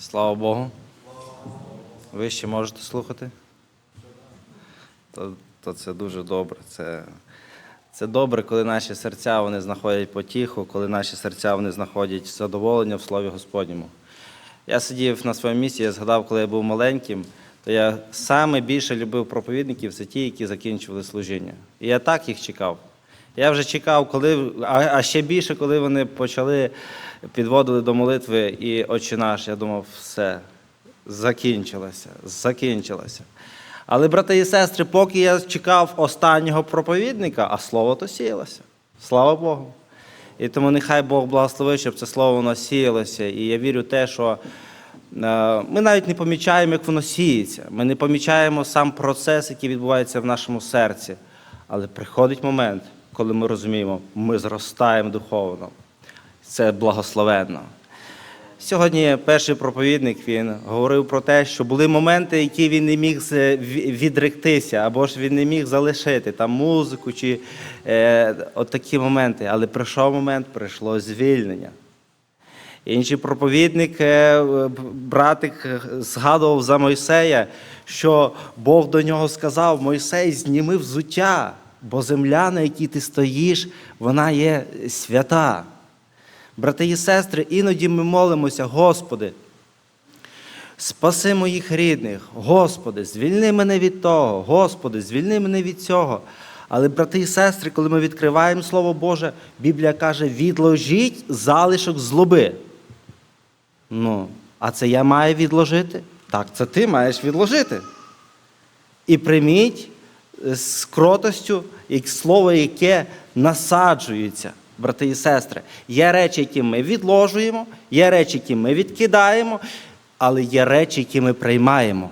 Слава Богу. Ви ще можете слухати? То, то це дуже добре. Це, це добре, коли наші серця вони знаходять потіху, коли наші серця вони знаходять задоволення в Слові Господньому. Я сидів на своєму місці, я згадав, коли я був маленьким, то я саме більше любив проповідників, це ті, які закінчували служіння. І я так їх чекав. Я вже чекав, коли, а, а ще більше, коли вони почали підводили до молитви і Отче наш, я думав, все, закінчилося, закінчилося. Але, брати і сестри, поки я чекав останнього проповідника, а слово то сіялося. Слава Богу. І тому нехай Бог благословить, щоб це слово воно сіялося. І я вірю в те, що е, ми навіть не помічаємо, як воно сіється. Ми не помічаємо сам процес, який відбувається в нашому серці. Але приходить момент, коли ми розуміємо, ми зростаємо духовно. Це благословенно. Сьогодні перший проповідник він говорив про те, що були моменти, які він не міг відректися, або ж він не міг залишити там музику чи е, от такі моменти. Але прийшов момент, прийшло звільнення. Інший проповідник, е, братик, е, згадував за Мойсея, що Бог до нього сказав: Мойсей, зніми взуття, бо земля, на якій ти стоїш, вона є свята. Брати і сестри, іноді ми молимося, Господи, спаси моїх рідних, Господи, звільни мене від того, Господи, звільни мене від цього. Але, брати і сестри, коли ми відкриваємо Слово Боже, Біблія каже: відложіть залишок злоби. Ну, а це я маю відложити? Так, це ти маєш відложити. І прийміть з кротостю як слово, яке насаджується, брати і сестри. Є речі, які ми відложуємо, є речі, які ми відкидаємо, але є речі, які ми приймаємо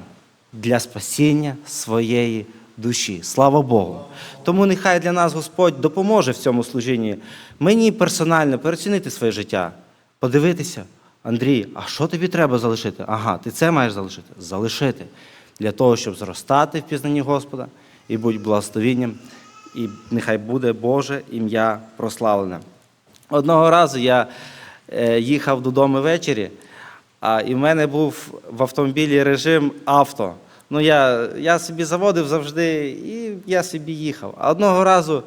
для спасіння своєї душі. Слава Богу. Тому нехай для нас Господь допоможе в цьому служінні. Мені персонально переоцінити своє життя, подивитися. Андрій, а що тобі треба залишити? Ага, ти це маєш залишити? Залишити. Для того, щоб зростати в пізнанні Господа і будь благословінням, і нехай буде Боже ім'я прославлене. Одного разу я е, їхав додому ввечері, а, і в мене був в автомобілі режим авто. Ну, я, я собі заводив завжди, і я собі їхав. А одного разу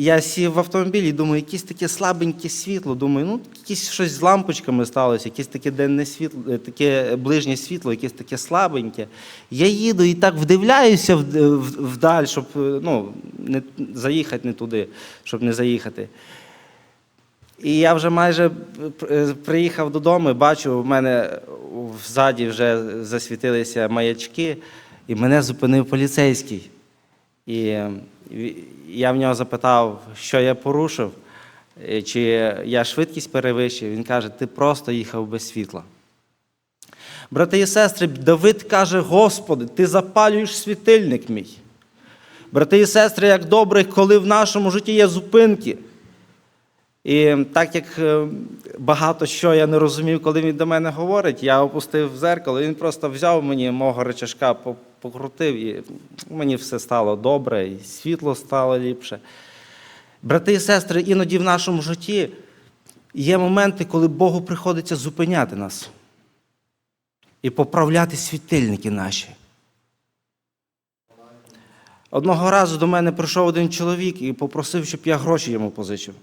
я сів в автомобіль і думаю, якесь таке слабеньке світло. Думаю, ну якесь щось з лампочками сталося, якесь таке денне світло, е, таке ближнє світло, якесь таке слабеньке. Я їду і так вдивляюся в- вдаль, щоб е, ну, не заїхати не туди, щоб не заїхати. І я вже майже е, приїхав додому, бачу, в мене ззаді вже засвітилися маячки, і мене зупинив поліцейський. І е, я в нього запитав, що я порушив, е, чи я швидкість перевищив. Він каже, ти просто їхав без світла. Брати і сестри, Давид каже: Господи, ти запалюєш світильник мій. Брати і сестри, як добре, коли в нашому житті є зупинки. І так як е, багато що я не розумів, коли він до мене говорить, я опустив зеркало, він просто взяв мені мого речашка, покрутив, і мені все стало добре, і світло стало ліпше. Брати і сестри, іноді в нашому житті є моменти, коли Богу приходиться зупиняти нас і поправляти світильники наші. Одного разу до мене прийшов один чоловік і попросив, щоб я гроші йому позичив.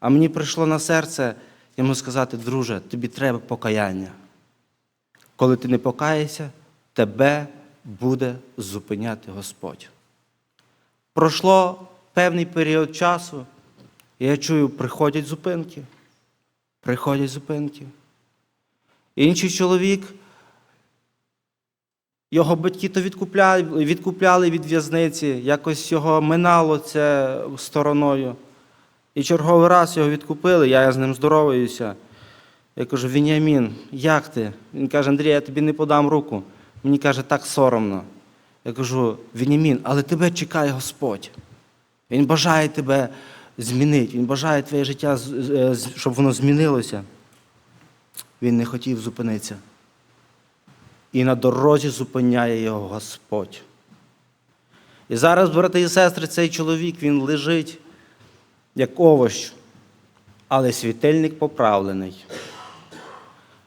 А мені прийшло на серце йому сказати, друже, тобі треба покаяння. Коли ти не покаєшся, тебе буде зупиняти Господь. Пройшло певний період часу, і я чую, приходять зупинки. Приходять зупинки. Інший чоловік, його батьки то відкупляли, відкупляли від в'язниці, якось його минало це стороною. І черговий раз його відкупили, я з ним здороваюся. Я кажу, Веніамін, як ти? Він каже, Андрій, я тобі не подам руку. Мені каже, так соромно. Я кажу, Веніамін, але тебе чекає Господь. Він бажає тебе змінити, Він бажає твоє життя, з- щоб воно змінилося. Він не хотів зупинитися. І на дорозі зупиняє його Господь. І зараз, брати і сестри, цей чоловік він лежить як овощ, але світильник поправлений.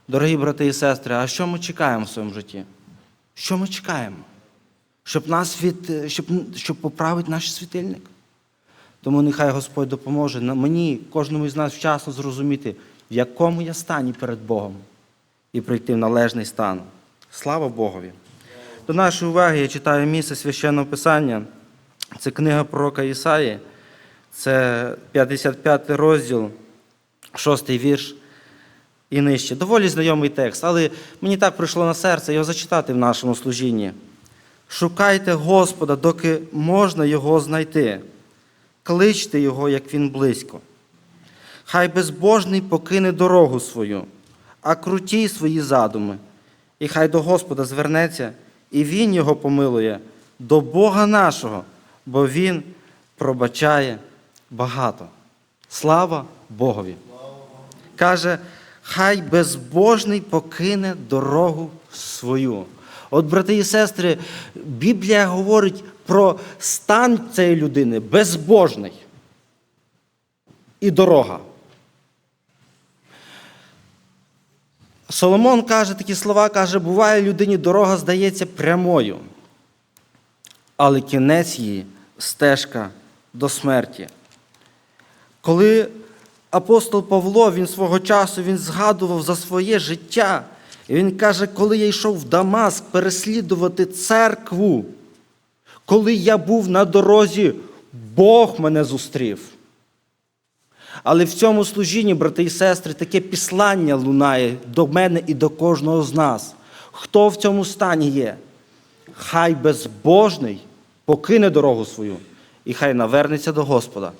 Дорогі брати і сестри, а що ми чекаємо в своєму житті? Що ми чекаємо? Щоб нас від, щоб, щоб поправити наш світильник? Тому нехай Господь допоможе мені, кожному із нас вчасно зрозуміти, в якому я стані перед Богом, і прийти в належний стан. Слава Богові! До нашої уваги я читаю місце священного писання. Це книга пророка Ісаї, це 55 розділ, 6 вірш і нижче. Доволі знайомий текст, але мені так прийшло на серце його зачитати в нашому служінні. Шукайте Господа, доки можна його знайти. Кличте його, як він близько. Хай безбожний покине дорогу свою, а круті свої задуми, і хай до Господа звернеться, і Він його помилує до Бога нашого, бо Він пробачає багато. Слава Богові! Каже, хай безбожний покине дорогу свою. От, брати і сестри, Біблія говорить про стан цієї людини безбожний і дорога. Соломон каже такі слова, каже, буває людині дорога здається прямою, але кінець її стежка до смерті. Коли апостол Павло він свого часу він згадував за своє життя, і він каже, коли я йшов в Дамаск переслідувати церкву, коли я був на дорозі, Бог мене зустрів. Але в цьому служінні, брати і сестри, таке післання лунає до мене і до кожного з нас. Хто в цьому стані є? Хай безбожний покине дорогу свою, і хай навернеться до Господа,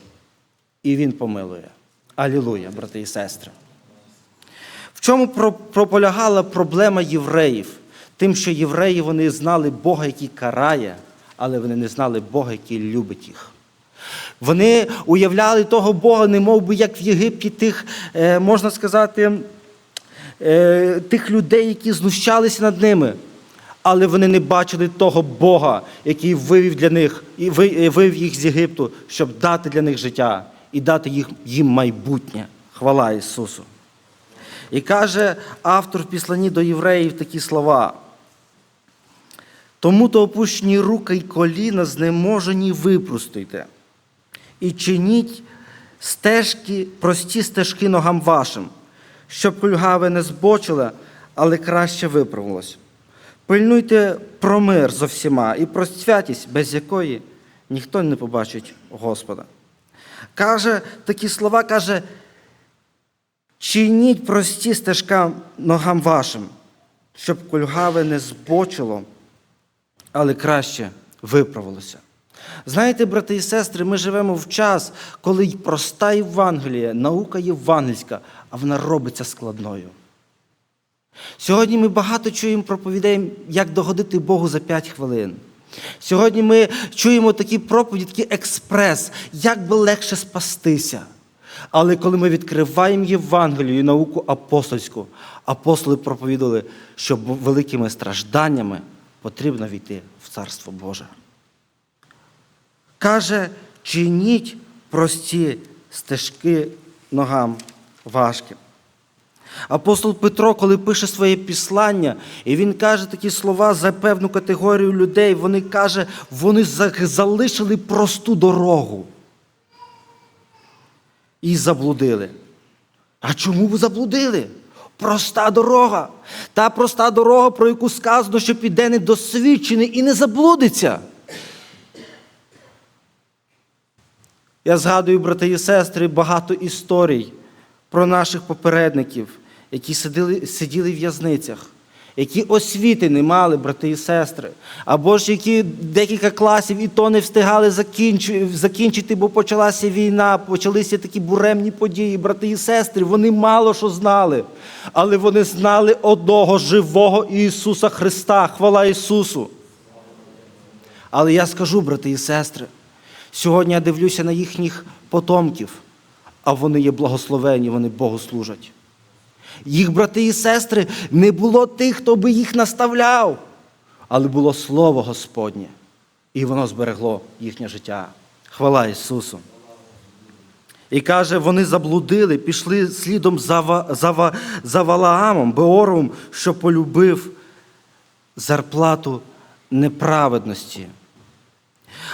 і Він помилує. Алілуя, брати і сестри. В чому прополягала проблема євреїв? Тим, що євреї вони знали Бога, який карає, але вони не знали Бога, який любить їх. Вони уявляли того Бога, не мов би, як в Єгипті, тих, е, можна сказати, е, тих людей, які знущалися над ними. Але вони не бачили того Бога, який вивів для них і е, вивів їх з Єгипту, щоб дати для них життя і дати їм майбутнє. Хвала Ісусу. І каже автор в післанні до євреїв такі слова. Тому то опущені руки й коліна знеможені випростуйте, і чиніть стежки, прості стежки ногам вашим, щоб кульгаве не збочило, але краще виправилось. Пильнуйте про мир зо всіма і про святість, без якої ніхто не побачить Господа. Каже такі слова, каже, чиніть прості стежка ногам вашим, щоб кульгаве не збочило, але краще виправилося. Знаєте, брати і сестри, ми живемо в час, коли й проста Євангелія, наука євангельська, а вона робиться складною. Сьогодні ми багато чуємо проповідей, як догодити Богу за 5 хвилин. Сьогодні ми чуємо такі проповіді, такий експрес, як би легше спастися. Але коли ми відкриваємо Євангелію і науку апостольську, апостоли проповідали, що великими стражданнями потрібно війти в Царство Боже. Каже, чиніть прості стежки ногам важким. Апостол Петро, коли пише своє післання, і він каже такі слова за певну категорію людей, вони каже, вони залишили просту дорогу і заблудили. А чому ви заблудили? Проста дорога. Та проста дорога, про яку сказано, що піде недосвідчений і не заблудиться. Я згадую, брати і сестри, багато історій про наших попередників, які сиділи, сиділи в в'язницях, які освіти не мали, брати і сестри, або ж які декілька класів і то не встигали закінчити, бо почалася війна, почалися такі буремні події, брати і сестри, вони мало що знали, але вони знали одного живого Ісуса Христа. Хвала Ісусу! Але я скажу, брати і сестри, сьогодні я дивлюся на їхніх потомків, а вони є благословені, вони Богу служать. Їх брати і сестри не було тих, хто би їх наставляв, але було Слово Господнє, і воно зберегло їхнє життя. Хвала Ісусу! І каже, вони заблудили, пішли слідом за, за, за Валаамом, Беоровим, що полюбив зарплату неправедності.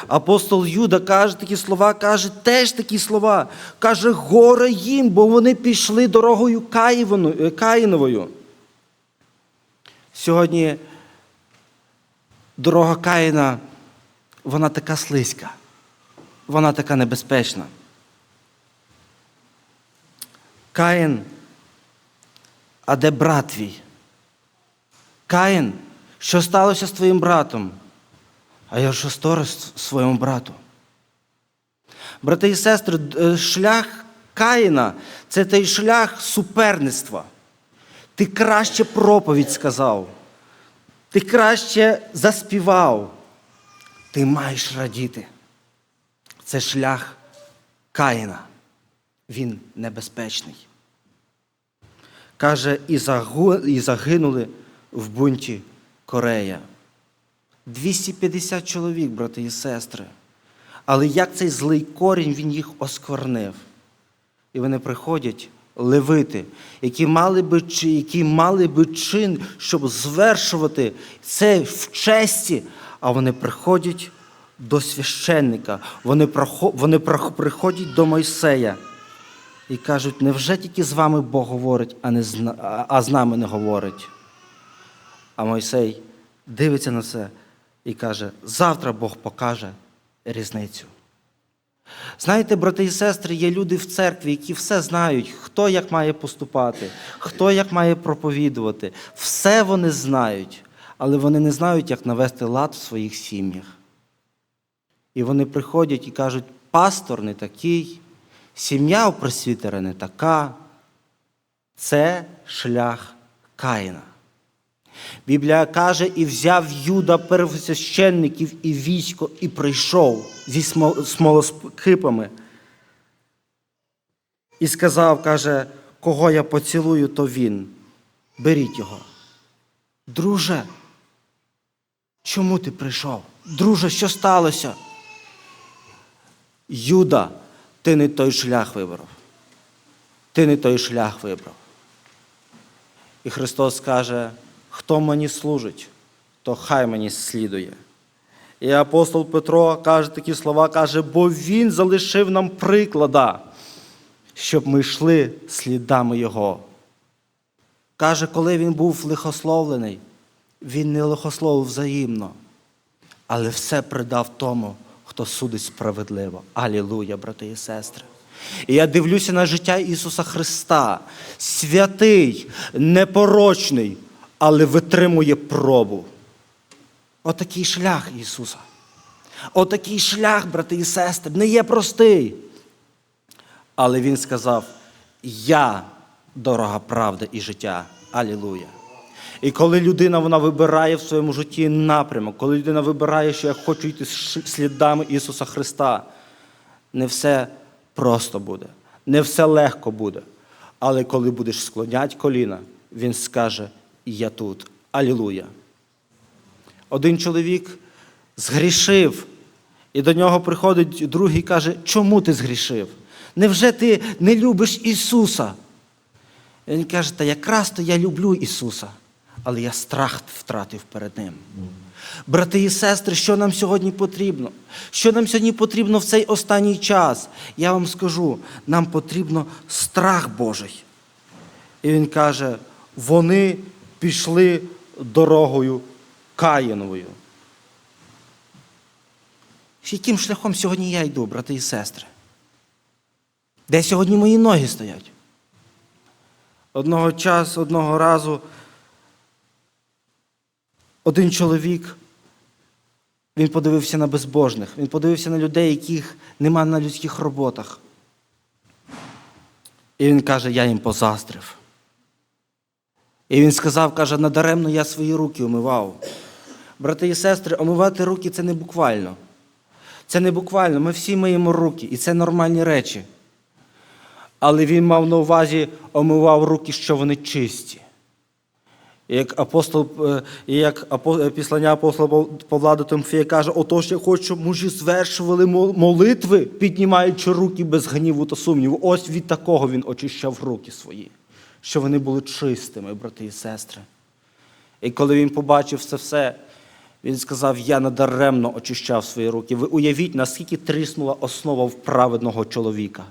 Апостол Юда каже такі слова, каже теж такі слова. Каже, горе їм, бо вони пішли дорогою е, Каїновою. Сьогодні дорога Каїна, вона така слизька, вона така небезпечна. Каїн, а де брат твій? Каїн, що сталося з твоїм братом? А я що сторож своєму брату. Брати і сестри, е, шлях Каїна це той шлях суперництва. Ти краще проповідь сказав, ти краще заспівав, ти маєш радіти. Це шлях Каїна. Він небезпечний. Каже, і загинули в бунті Корея. 250 чоловік, брати і сестри. Але як цей злий корінь він їх осквернив. І вони приходять левити, які мали би, які мали би чин, щоб звершувати це в честі, а вони приходять до священника, вони, вони приходять до Мойсея і кажуть, невже тільки з вами Бог говорить, а, не а з нами не говорить? А Мойсей дивиться на це і каже: завтра Бог покаже різницю. Знаєте, брати і сестри, є люди в церкві, які все знають, хто як має поступати, хто як має проповідувати. Все вони знають, але вони не знають, як навести лад в своїх сім'ях. І вони приходять і кажуть, пастор не такий, сім'я у просвітера не така. Це шлях Каїна. Біблія каже, і взяв Юда первосвященників і військо, і прийшов зі смо- смолоскипами. І сказав, каже, кого я поцілую, то він. Беріть його. Друже, чому ти прийшов? Друже, що сталося? Юда, ти не той шлях вибрав. Ти не той шлях вибрав. І Христос каже, хто мені служить, то хай мені слідує. І апостол Петро каже такі слова, каже, бо Він залишив нам приклада, щоб ми йшли слідами Його. Каже, коли він був лихословлений, він не лихословив взаємно, але все придав тому, хто судить справедливо. Алілуя, брати і сестри. І я дивлюся на життя Ісуса Христа, святий, непорочний, але витримує пробу. Отакий шлях Ісуса. Отакий шлях, брати і сестри, не є простий. Але Він сказав: Я дорога правда і життя. Алілуя. І коли людина вона вибирає в своєму житті напрямок, коли людина вибирає, що я хочу йти слідами Ісуса Христа, не все просто буде, не все легко буде. Але коли будеш склоняти коліна, Він скаже: Я тут. Алілуя. Один чоловік згрішив, і до нього приходить другий і каже, чому ти згрішив? Невже ти не любиш Ісуса? Він каже, та якраз то я люблю Ісуса, але я страх втратив перед Ним. Брати і сестри, що нам сьогодні потрібно? Що нам сьогодні потрібно в цей останній час? Я вам скажу, нам потрібно страх Божий. І він каже, вони пішли дорогою Каїновою. Яким шляхом сьогодні я йду, брати і сестри? Де сьогодні мої ноги стоять? Одного часу, одного разу один чоловік, він подивився на безбожних, він подивився на людей, яких нема на людських роботах. І він каже, я їм позаздрив. І він сказав, каже, надаремно я свої руки омивав. Брати і сестри, омивати руки це не буквально. Це не буквально. Ми всі миємо руки, і це нормальні речі. Але він мав на увазі, омивав руки, що вони чисті. І як апостол, е, і як е, післання апостола Павла до Тимофія каже, отож я хочу, щоб мужі звершували молитви, піднімаючи руки без гніву та сумніву. Ось від такого він очищав руки свої, що вони були чистими, брати і сестри. І коли він побачив це все, він сказав: Я надаремно очищав свої руки. Ви уявіть, наскільки тріснула основа в праведного чоловіка.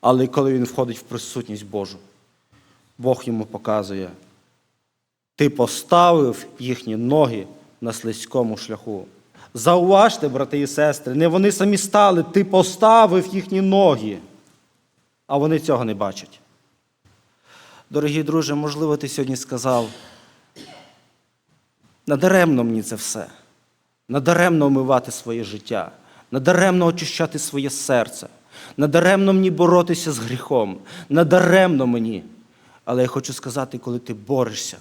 Але коли він входить в присутність Божу, Бог йому показує, ти поставив їхні ноги на слизькому шляху. Зауважте, брати і сестри, не вони самі стали, ти поставив їхні ноги, а вони цього не бачать. Дорогі друже, можливо, ти сьогодні сказав, надаремно мені це все, надаремно омивати своє життя, надаремно очищати своє серце, надаремно мені боротися з гріхом, надаремно мені. Але я хочу сказати, коли ти борешся,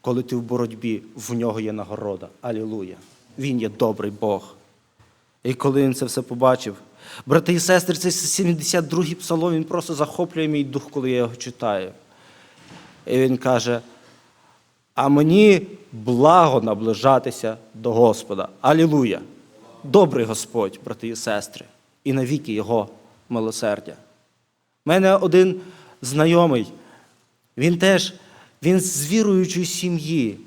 коли ти в боротьбі, в нього є нагорода. Алілуя! Він є добрий Бог. І коли він це все побачив, брати і сестри, це 72-й псалом, він просто захоплює мій дух, коли я його читаю. І він каже: а мені благо наближатися до Господа. Алілуя! Добрий Господь, брати і сестри, і навіки Його милосердя. У мене один знайомий, він теж він з віруючої сім'ї,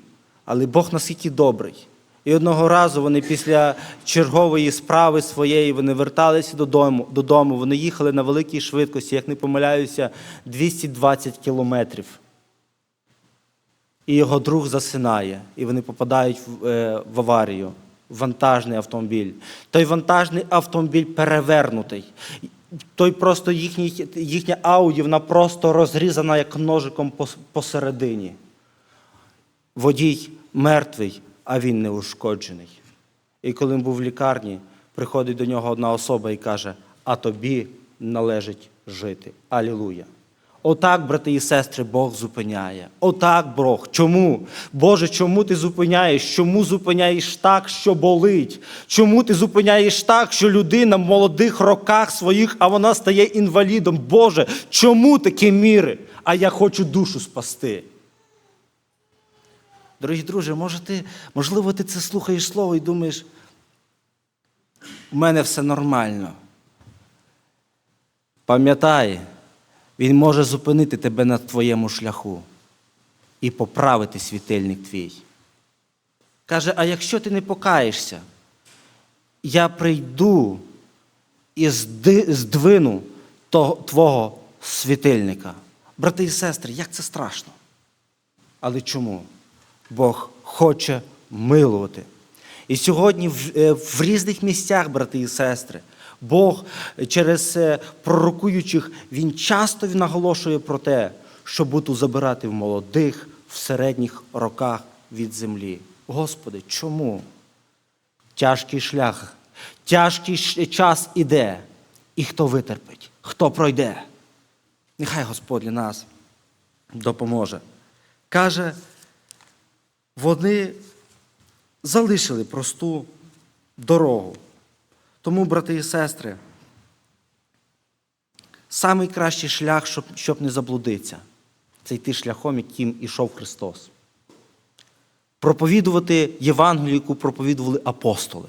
але Бог наскільки добрий. І одного разу вони після чергової справи своєї вони верталися додому, додому. Вони їхали на великій швидкості, як не помиляюся, 220 кілометрів. І його друг засинає, і вони попадають в, е, аварію. Вантажний автомобіль. Той вантажний автомобіль перевернутий. Той просто їхній, їхня ауді, вона просто розрізана як ножиком посередині. Водій мертвий, а він не ушкоджений. І коли він був в лікарні, приходить до нього одна особа і каже: А тобі належить жити. Алілуя. Отак, брати і сестри, Бог зупиняє. Отак, Бог. Чому? Боже, чому ти зупиняєш? Чому зупиняєш так, що болить? Чому ти зупиняєш так, що людина в молодих роках своїх, а вона стає інвалідом? Боже, чому такі міри? А я хочу душу спасти. Дорогі друзі, може ти, можливо, ти це слухаєш слово і думаєш, у мене все нормально. Пам'ятай, він може зупинити тебе на твоєму шляху і поправити світильник твій. Каже, а якщо ти не покаєшся, я прийду і здвину того, твого світильника. Брати і сестри, як це страшно. Але чому? Бог хоче милувати. І сьогодні в, е, в різних місцях, брати і сестри, Бог через е, пророкуючих, Він часто наголошує про те, що буду забирати в молодих, в середніх роках від землі. Господи, чому? Тяжкий шлях, тяжкий час іде. І хто витерпить, хто пройде? Нехай Господь для нас допоможе. Каже, вони залишили просту дорогу. Тому, брати і сестри, самий кращий шлях, щоб, щоб не заблудитися, це йти шляхом, яким ішов Христос. Проповідувати Євангелію, яку проповідували апостоли.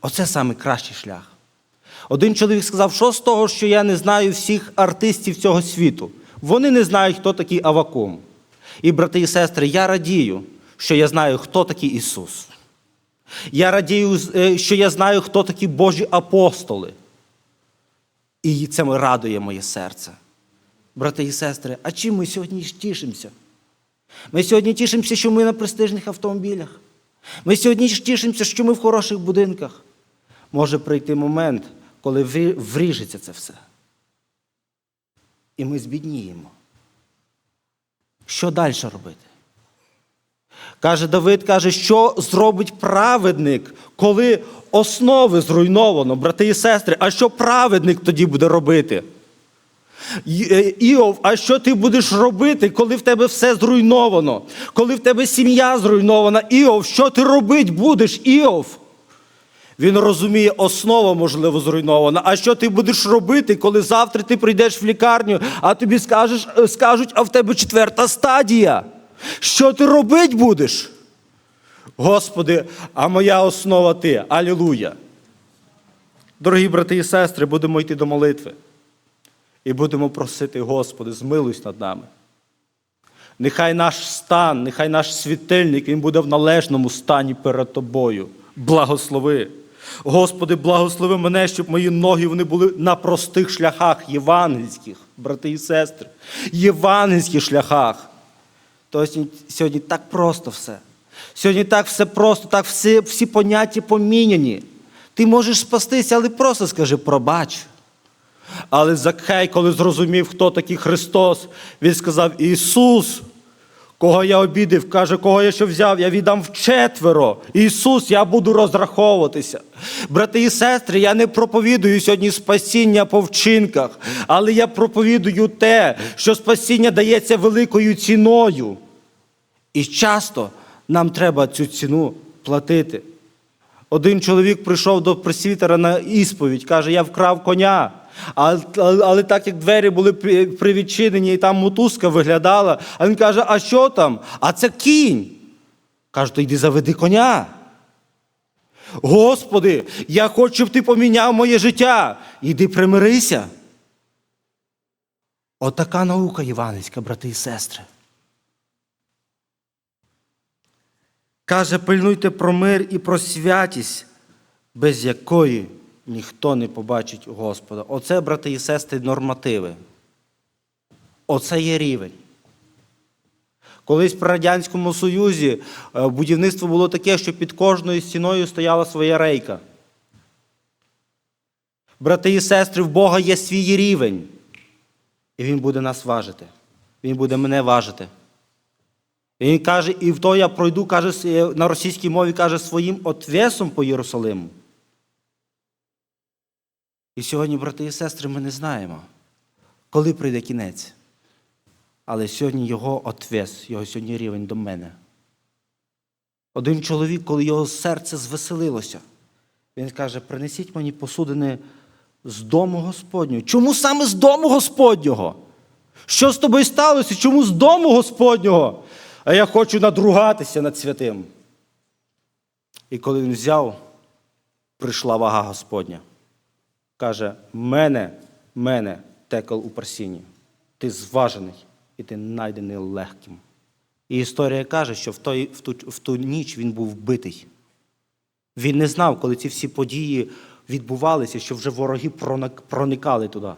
Оце самий кращий шлях. Один чоловік сказав, що з того, що я не знаю всіх артистів цього світу. Вони не знають, хто такий Авакум. І, брати і сестри, я радію, що я знаю, хто такий Ісус. Я радію, е, що я знаю, хто такі Божі апостоли. І це радує моє серце. Брати і сестри, а чим ми сьогодні тішимося? Ми сьогодні тішимося, що ми на престижних автомобілях. Ми сьогодні тішимося, що ми в хороших будинках. Може прийти момент, коли вріжеться це все. І ми збідніємо. Що далі робити? Каже Давид, каже, що зробить праведник, коли основи зруйновано, брати і сестри, а що праведник тоді буде робити? Е, Іов, а що ти будеш робити, коли в тебе все зруйновано? Коли в тебе сім'я зруйнована? Іов, що ти робити будеш, Іов? Він розуміє, основа, можливо, зруйнована. А що ти будеш робити, коли завтра ти прийдеш в лікарню, а тобі скажеш, е, скажуть, а в тебе четверта стадія? Що ти робити будеш? Господи, а моя основа ти. Алілуя. Дорогі брати і сестри, будемо йти до молитви. І будемо просити, Господи, змилуйся над нами. Нехай наш стан, нехай наш світильник, він буде в належному стані перед тобою. Благослови. Господи, благослови мене, щоб мої ноги вони були на простих шляхах євангельських, брати і сестри, євангельських шляхах. Тобто сьогодні так просто все. Сьогодні так все просто, так всі, всі поняття поміняні. Ти можеш спастися, але просто скажи пробач. Але Закхей, коли зрозумів, хто такий Христос, він сказав: Ісус, кого я обідав, каже, кого я що взяв, я віддам вчетверо. Ісус, я буду розраховуватися. Брати і сестри, я не проповідую сьогодні спасіння по вчинках, але я проповідую те, що спасіння дається великою ціною. І часто нам треба цю ціну платити. Один чоловік прийшов до пресвітера на ісповідь, каже, я вкрав коня. А, але, так як двері були привідчинені і там мотузка виглядала, а він каже, а що там? А це кінь. Каже, то йди заведи коня. Господи, я хочу, щоб ти поміняв моє життя. Іди примирися. Отака наука євангельська, брати і сестри. Каже, пильнуйте про мир і про святість, без якої ніхто не побачить Господа. Оце, брати і сестри, нормативи. Оце є рівень. Колись при Радянському Союзі е, будівництво було таке, що під кожною стіною стояла своя рейка. Брати і сестри, в Бога є свій рівень. І Він буде нас важити. Він буде мене важити. Він каже, і в то я пройду, каже, на російській мові каже своїм отвесом по Єрусалиму. І сьогодні, брати і сестри, ми не знаємо, коли прийде кінець. Але сьогодні його отвес, його сьогодні рівень до мене. Один чоловік, коли його серце звеселилося, він каже: принесіть мені посудини з дому Господнього. Чому саме з дому Господнього? Що з тобою сталося? Чому з дому Господнього? А я хочу надругатися над святим. І коли він взяв, прийшла вага Господня. Каже: мене, мене, текал у просінні. Ти зважений і ти найдений легким. І історія каже, що в, той, в, ту, в ту ніч він був вбитий. Він не знав, коли ці всі події відбувалися, що вже вороги проникали туди.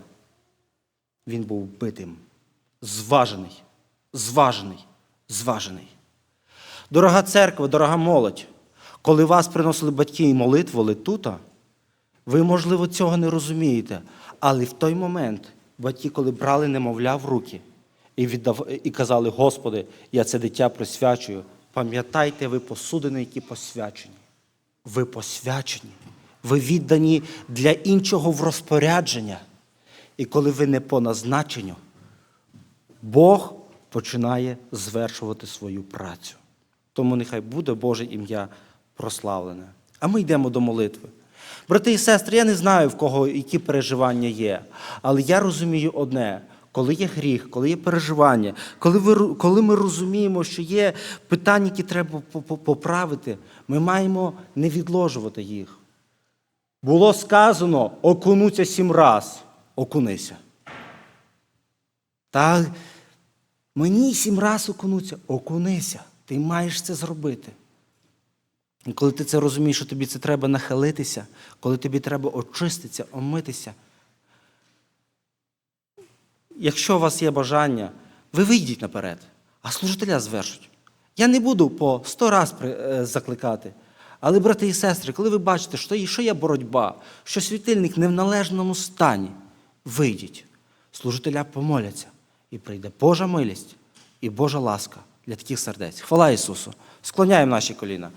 Він був вбитим, зважений, зважений, зважений. Дорога церква, дорога молодь, коли вас приносили батьки і молитвували тут, ви, можливо, цього не розумієте, але в той момент батьки, коли брали немовля в руки і, віддав, і казали, Господи, я це дитя присвячую, пам'ятайте, ви посудини, які посвячені. Ви посвячені, ви віддані для іншого в розпорядження. І коли ви не по назначенню, Бог починає звершувати свою працю. Тому нехай буде Боже ім'я прославлене. А ми йдемо до молитви. Брати і сестри, я не знаю, в кого які переживання є, але я розумію одне. Коли є гріх, коли є переживання, коли, ви, коли ми розуміємо, що є питання, які треба по- по- поправити, ми маємо не відложувати їх. Було сказано, окунуться сім раз, окунися. Та мені сім раз окунуться, окунися. Ти маєш це зробити. Коли ти це розумієш, що тобі це треба нахилитися, коли тобі треба очиститися, омитися. Якщо у вас є бажання, ви вийдіть наперед, а служителя звершуть. Я не буду по сто раз е, закликати. Але, брати і сестри, коли ви бачите, що є боротьба, що світильник не в належному стані, вийдіть, служителя помоляться, і прийде Божа милість і Божа ласка для таких сердець. Хвала Ісусу! Склоняємо наші коліна.